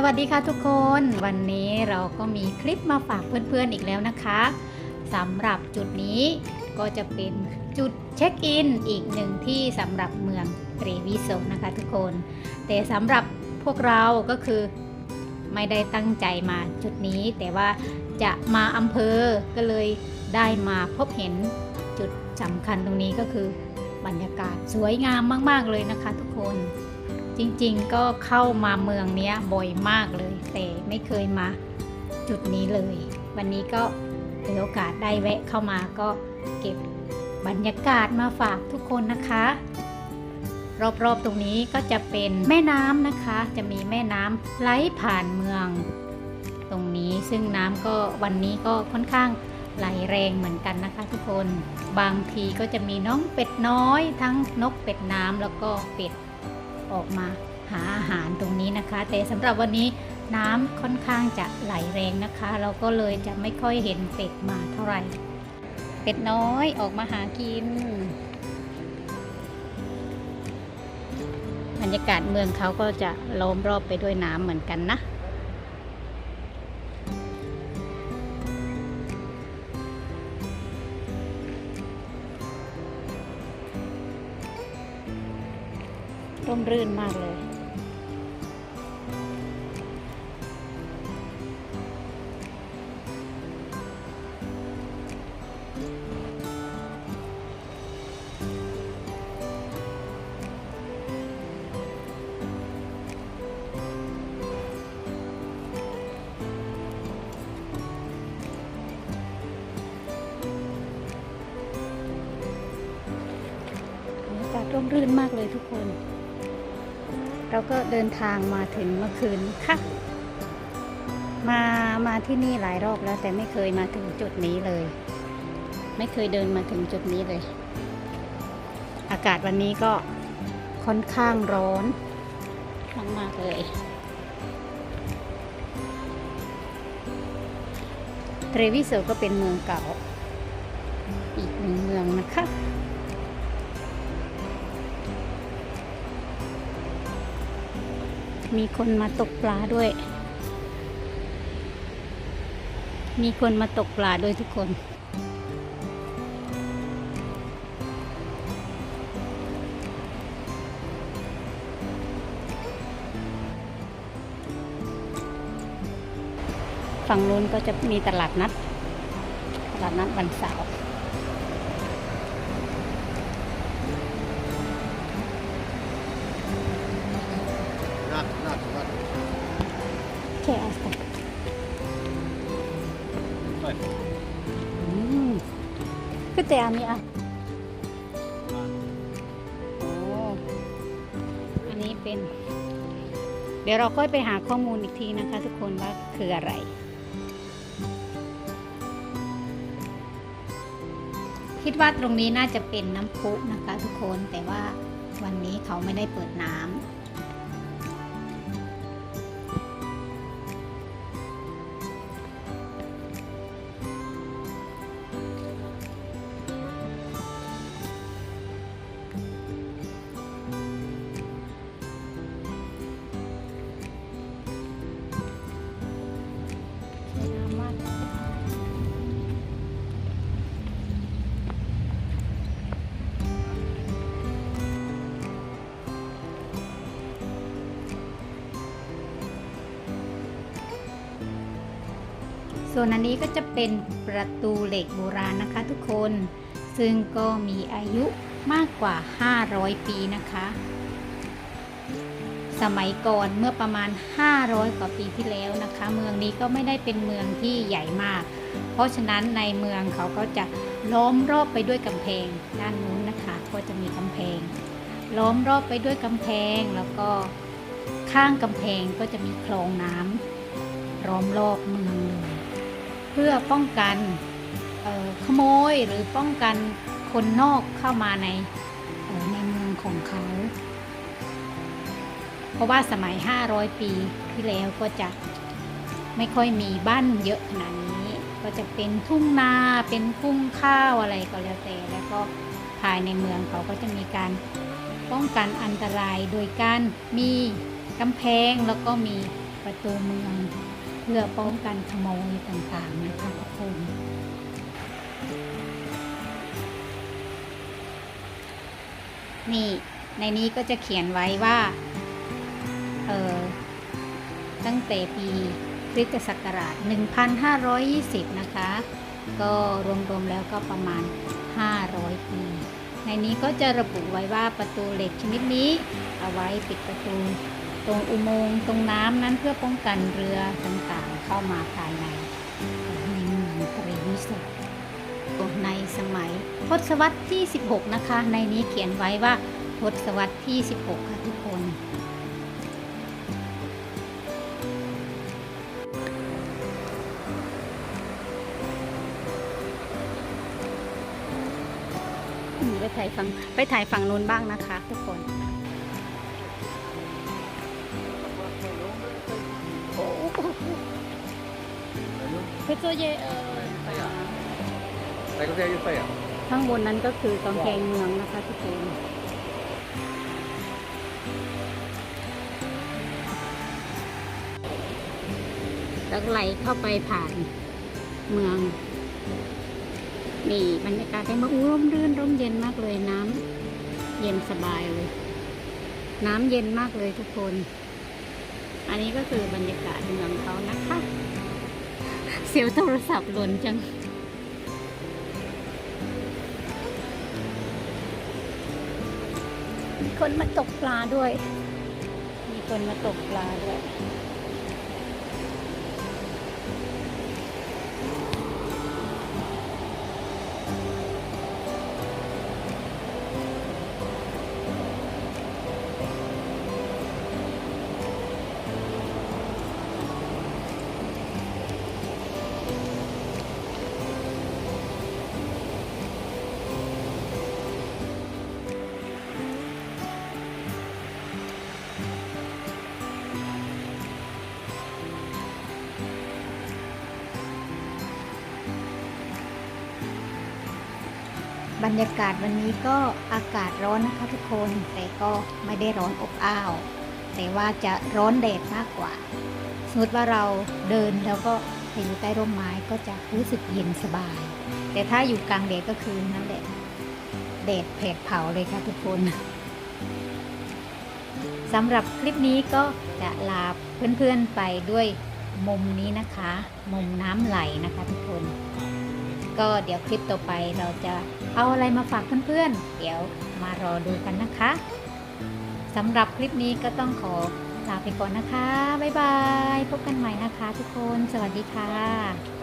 สวัสดีค่ะทุกคนวันนี้เราก็มีคลิปมาฝากเพื่อนๆอีกแล้วนะคะสำหรับจุดนี้ก็จะเป็นจุดเช็คอินอีกหนึ่งที่สำหรับเมืองเรวิโซนะคะทุกคน แต่สำหรับพวกเราก็คือไม่ได้ตั้งใจมาจุดนี้ แต่ว่าจะมาอำเภอก็เลยได้มาพบเห็นจุดสำคัญตรงนี้ก็คือบรรยากาศสวยงามมาก ๆเลยนะคะทุกคน จริงๆก็เข้ามาเมืองนี้บ่อยมากเลย แต่ไม่เคยมาจุดนี้เลย วันนี้ก็ถือโอกาสได้แวะเข้ามาก็เก็บบรรยากาศมาฝากทุกคนนะคะ รอบๆตรงนี้ก็จะเป็นแม่น้ำนะคะ จะมีแม่น้ำไหลผ่านเมือง ตรงนี้ซึ่งน้ำก็วันนี้ก็ค่อนข้างไหลแรงเหมือนกันนะคะ ทุกคนบางทีก็จะมีน้องเป็ดน้อย ทั้งนกเป็ดน้ำแล้วก็เป็ด ออกมาหาอาหารตรงนี้นะคะ แต่สำหรับวันนี้น้ำค่อนข้างจะไหลแรงนะคะ เราก็เลยจะไม่ค่อยเห็นเป็ดมาเท่าไหร่ เป็ดน้อยออกมาหากิน บรรยากาศเมืองเขาก็จะล้อมรอบไปด้วยน้ำเหมือนกันนะ ร่มรื่นมากเลยบรรยากาศร่มรื่นมากเลยทุกคน เราก็เดินทางมาถึงเมื่อคืนค่ะ มามาที่นี่หลายรอบแล้วแต่ไม่เคยมาถึงจุดนี้เลย ไม่เคยเดินมาถึงจุดนี้เลย อากาศวันนี้ก็ค่อนข้างร้อนมากๆเลยเทรวิโซก็เป็นเมืองเก่า อีกหนึ่งเมืองนะคะ มีคนมาตกปลาด้วย มีคนมาตกปลาด้วยทุกคนฝั่งนู้นก็จะมีตลาดนัด ตลาดนัดวันเสาร์ แค่อาศัย Chodź. อืมก็แต่อันนี้อะโออันนี้เป็น เดี๋ยวเราค่อยไปหาข้อมูลอีกทีนะคะ ทุกคนว่าคืออะไร คิดว่าตรงนี้น่าจะเป็นน้ำพุนะคะ ทุกคนแต่ว่าวันนี้เขาไม่ได้เปิดน้ำ ส่วนอันนี้ก็จะเป็นประตูเหล็กโบราณนะคะทุกคน ซึ่งก็มีอายุมากกว่า 500 ปีนะคะ สมัยก่อนเมื่อประมาณ 500 กว่าปีที่แล้วนะคะ เมืองนี้ก็ไม่ได้เป็นเมืองที่ใหญ่มาก เพราะฉะนั้นในเมืองเขาก็จะล้อมรอบไปด้วยกำแพงด้านนู้นนะคะ ก็จะมีกำแพง ล้อมรอบไปด้วยกำแพงแล้วก็ข้างกำแพงก็จะมีคลองน้ำล้อมรอบเมืองเลย เพื่อป้องกันขโมยหรือป้องกันคนนอกเข้ามาในในเมืองของเขา เพราะว่าสมัย 500 ปีที่แล้วก็จะไม่ค่อยมีบ้านเยอะขนาดนี้ ก็จะเป็นทุ่งนาเป็นทุ่งข้าวอะไรก็แล้วแต่ แล้วก็ภายในเมืองเขาก็จะมีการป้องกันอันตรายโดยการมีกำแพงแล้วก็มีประตูเมือง พื่อป้องกันขโมยต่างๆนะคะทุกคนนี่ในนี้ก็จะเขียนไว้ว่า เออตั้งแต่ปีคริสตศักราช 1520 นะคะ ก็รวมๆแล้วก็ประมาณ 500 ปี ในนี้ก็จะระบุไว้ว่าประตูเหล็กชนิดนี้ เอาไว้ปิดประตู ตรงอุโมงค์ตรงน้ำนั้นเพื่อป้องกันเรือต่างๆ เข้ามาภายในในเมืองตรีวิสุทธ์ในสมัยทศวรรษที่ 16 นะคะ ในนี้เขียนไว้ว่าทศวรรษที่ 16 ค่ะทุกคน ไปถ่ายฝั่งไปถ่ายฝั่งนู้นบ้างนะคะทุกคน เพชรเยเออ Này có xe như xe à? ข้างบนนั้นก็คือกำแพงเมืองนะคะทุกคนแล้วไหลเข้าไปผ่านเมือง นี่บรรยากาศได้มาอู้ร่มรื่นร่มเย็นมากเลยน้ำเย็นสบายเลย น้ำเย็นมากเลยทุกคน อันนี้ก็คือบรรยากาศเมืองเขานะคะ เสียวโทรศัพท์หล่นจัง มีคนมาตกปลาด้วย มีคนมาตกปลาด้วย บรรยากาศวันนี้ก็อากาศร้อนนะคะทุกคน แต่ก็ไม่ได้ร้อนอบอ้าว แต่ว่าจะร้อนแดดมากกว่า สมมติว่าเราเดินแล้วก็ไปอยู่ใต้ร่มไม้ก็จะรู้สึกเย็นสบาย แต่ถ้าอยู่กลางแดดก็คือนั่นแหละแดดแผดเผาเลยค่ะทุกคนสำหรับคลิปนี้ก็จะลาเพื่อนๆไปด้วยมุมนี้นะคะ มุมน้ำไหลนะคะทุกคน ก็เดี๋ยวคลิปต่อไปเราจะเอาอะไรมาฝากเพื่อนๆ เดี๋ยวมารอดูกันนะคะสำหรับคลิปนี้ก็ต้องขอลาไปก่อนนะคะ บ๊ายบาย พบกันใหม่นะคะทุกคน สวัสดีค่ะ